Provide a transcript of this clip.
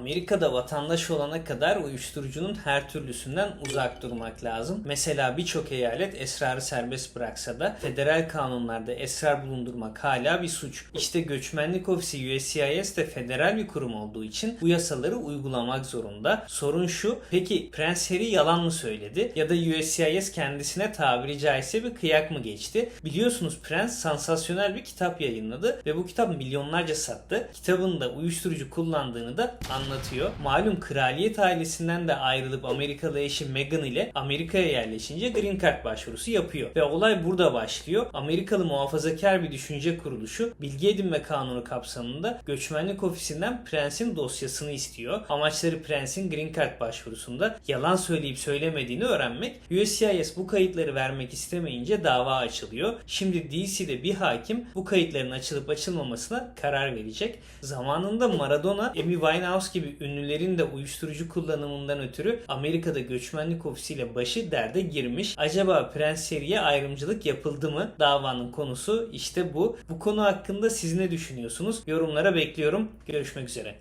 Amerika'da vatandaş olana kadar uyuşturucunun her türlüsünden uzak durmak lazım. Mesela birçok eyalet esrarı serbest bıraksa da federal kanunlarda esrar bulundurmak hala bir suç. İşte göçmenlik ofisi USCIS de federal bir kurum olduğu için bu yasaları uygulamak zorunda. Sorun şu, peki Prens Harry yalan mı söyledi? Ya da USCIS kendisine tabiri caizse bir kıyak mı geçti? Biliyorsunuz Prens sansasyonel bir kitap yayınladı ve bu kitap milyonlarca sattı. Kitabında uyuşturucu kullandığını da anlatıyor. Malum kraliyet ailesinden de ayrılıp Amerikalı eşi Meghan ile Amerika'ya yerleşince Green Card başvurusu yapıyor. Ve olay burada başlıyor. Amerikalı muhafazakar bir düşünce kuruluşu bilgi edinme kanunu kapsamında göçmenlik ofisinden Prens'in dosyasını istiyor. Amaçları Prens'in Green Card başvurusunda yalan söyleyip söylemediğini öğrenmek. USCIS bu kayıtları vermek istemeyince dava açılıyor. Şimdi DC'de bir hakim bu kayıtların açılıp açılmamasına karar verecek. Zamanında Maradona, Amy Winehouse gibi ünlülerin de uyuşturucu kullanımından ötürü Amerika'da göçmenlik ofisiyle başı derde girmiş. Acaba Prens Harry'e ayrımcılık yapıldı mı? Davanın konusu işte bu. Bu konu hakkında siz ne düşünüyorsunuz? Yorumlara bekliyorum. Görüşmek üzere.